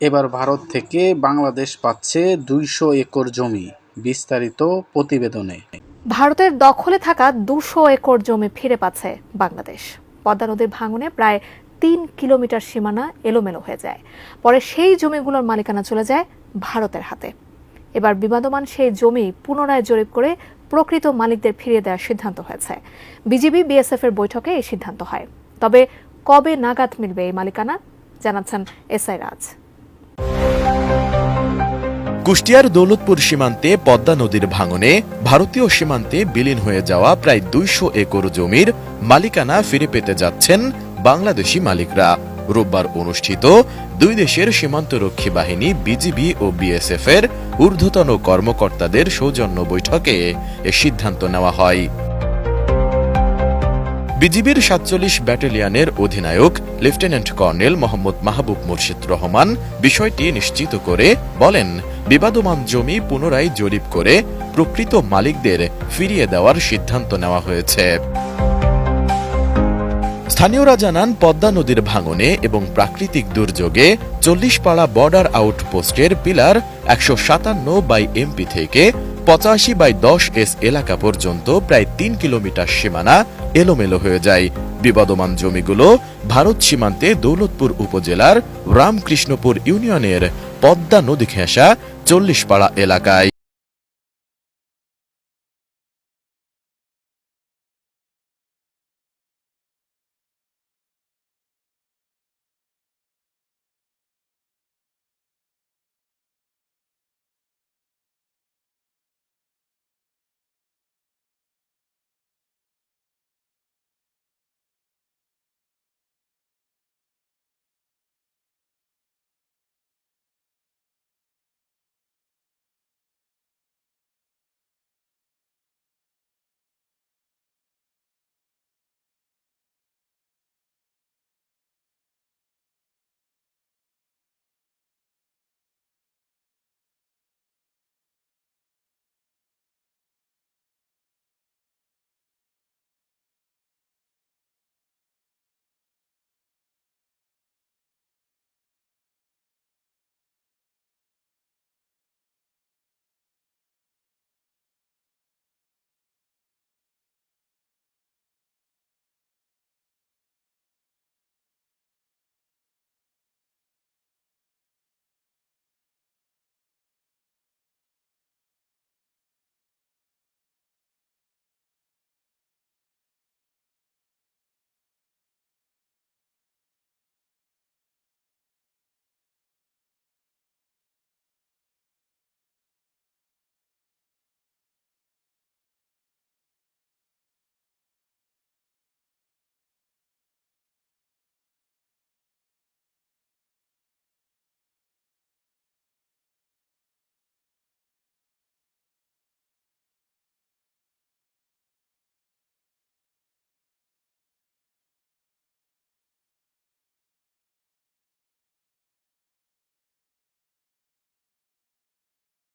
এবার ভারত থেকে বাংলাদেশ পাচ্ছে দুইশো একর জমি, বিস্তারিত প্রতিবেদনে। ভারতের দখলে থাকা দুশো একর জমি ফিরে পাচ্ছে বাংলাদেশ। পদ্মা নদীর ভাঙনে প্রায় তিন কিলোমিটার সীমানা এলোমেলো হয়ে যায়। পরে সেই জমিগুলোর মালিকানা চলে যায় ভারতের হাতে। এবার বিবাদমান সেই জমি পুনরায় জরিপ করে প্রকৃত মালিকদের ফিরিয়ে দেওয়ার সিদ্ধান্ত হয়েছে। বিজিবি, বিএসএফ এর বৈঠকে এই সিদ্ধান্ত হয়। তবে কবে নাগাদ মিলবে এই মালিকানা, জানাচ্ছেন এসআই রাজ। কুষ্টিয়ার দৌলতপুর সীমান্তে পদ্মা নদীর ভাঙনে ভারতীয় সীমান্তে বিলীন হয়ে যাওয়া প্রায় দুইশো একর জমির মালিকানা ফিরে পেতে যাচ্ছেন বাংলাদেশি মালিকরা। রোববার অনুষ্ঠিত দুই দেশের সীমান্তরক্ষী বাহিনী, বিজিবি ও বিএসএফ এর ঊর্ধ্বতন কর্মকর্তাদের সৌজন্য বৈঠকে এ সিদ্ধান্ত নেওয়া হয়। বিজিবির সাতচল্লিশ ব্যাটালিয়নের অধিনায়ক, লেফটেন্যান্ট কর্নেল মোহাম্মদ মাহবুব মুর্শিদ রহমান বিষয়টি নিশ্চিত করে বলেন, বিবাদমান জমি পুনরায় জরিপ করে প্রকৃত মালিকদের ফিরিয়ে দেওয়ার সিদ্ধান্ত নেওয়া হয়েছে। স্থানীয়রা জানান, পদ্মা নদীর ভাঙনে এবং প্রাকৃতিক দুর্যোগে চল্লিশ পাড়া বর্ডার আউটপোস্টের পিলার একশো সাতান্ন বাই এমপি থেকে পঁচাশি বাই দশ এস এলাকা পর্যন্ত প্রায় তিন কিলোমিটার সীমানা এলোমেলো হয়ে যায়। বিবাদমান জমিগুলো ভারত সীমান্তে দৌলতপুর উপজেলার রামকৃষ্ণপুর ইউনিয়নের পদ্মা নদী ঘেঁষা চল্লিশ পাড়া এলাকায়।